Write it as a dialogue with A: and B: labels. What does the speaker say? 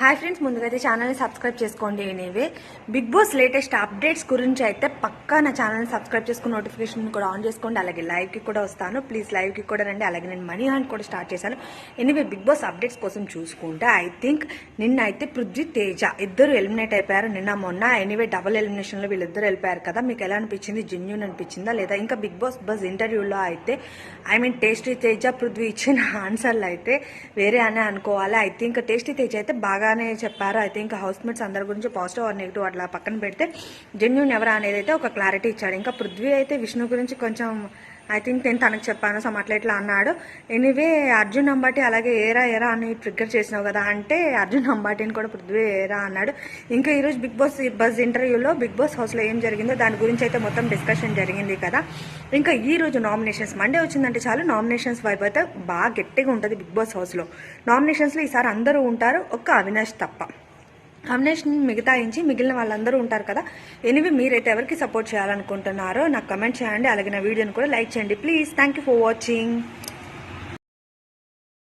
A: Hi friends ముందుగా అయితే ఛానల్ని సబ్స్క్రైబ్ చేసుకోండి anyway Bigg Boss latest updates గురించి అయితే పక్కా నా ఛానల్ని సబ్స్క్రైబ్ చేసుకుని నోటిఫికేషన్ కూడా ఆన్ చేసుకోండి. అలాగే లైవ్కి కూడా వస్తాను. ప్లీజ్ లైవ్కి కూడా రండి. అలాగే నేను మనీ హ్యాండ్ కూడా స్టార్ట్ చేశాను. ఎనీవే బిగ్ బాస్ అప్డేట్స్ కోసం చూసుకుంటే ఐ థింక్ నిన్న అయితే పృథ్వీ తేజ ఇద్దరు ఎలిమినేట్ అయిపోయారు. నిన్న మొన్న. ఎనివే డబుల్ ఎలిమినేషన్లో వీళ్ళిద్దరు వెళ్ళిపోయారు కదా. మీకు ఎలా అనిపించింది? జెన్యున్ అనిపించిందా? లేదా ఇంకా బిగ్ బాస్ బస్ ఇంటర్వ్యూలో అయితే I mean tasty Teja Prithvi ఇచ్చిన ఆన్సర్లు అయితే వేరే అనే అనుకోవాలి. ఐ థింక్ టేస్టీ తేజ అయితే బాగా బాగానే చెప్పారు. ఐ థింక్ హౌస్ మేట్స్ అందరి గురించి పాజిటివ్ ఆర్ నెగిటివ్ అట్లా పక్కన పెడితే జెన్యున్ ఎవరా అనేది అయితే ఒక క్లారిటీ ఇచ్చాడు. ఇంకా పృథ్వీ అయితే విష్ణు గురించి కొంచెం ఐ థింక్ నేను తనకు చెప్పాను సమ్ అట్లా ఇట్లా అన్నాడు. ఎనీవే అర్జున్ అంబాటి అలాగే ఏరా ఏరా అని ట్రిగ్గర్ చేసినావు కదా అంటే అర్జున్ అంబాటిని కూడా పృథ్వీ ఏరా అన్నాడు. ఇంకా ఈరోజు బిగ్ బాస్ బస్ ఇంటర్వ్యూలో బిగ్ బాస్ హౌస్లో ఏం జరిగిందో దాని గురించి అయితే మొత్తం డిస్కషన్ జరిగింది కదా. ఇంకా ఈ రోజు నామినేషన్స్ మండే వచ్చిందంటే చాలు నామినేషన్స్ వైపు అయితే బాగా గట్టిగా ఉంటుంది బిగ్ బాస్ హౌస్లో. నామినేషన్స్లో ఈసారి అందరూ ఉంటారు ఒక్క అవినాష్ తప్ప. అవినాష్ మిగతాయించి మిగిలిన వాళ్ళందరూ ఉంటారు కదా. ఎనివి మీరైతే ఎవరికి సపోర్ట్ చేయాలనుకుంటున్నారో నాకు కమెంట్ చేయండి. అలాగే నా వీడియోని కూడా లైక్ చేయండి. Please. Thank you for watching.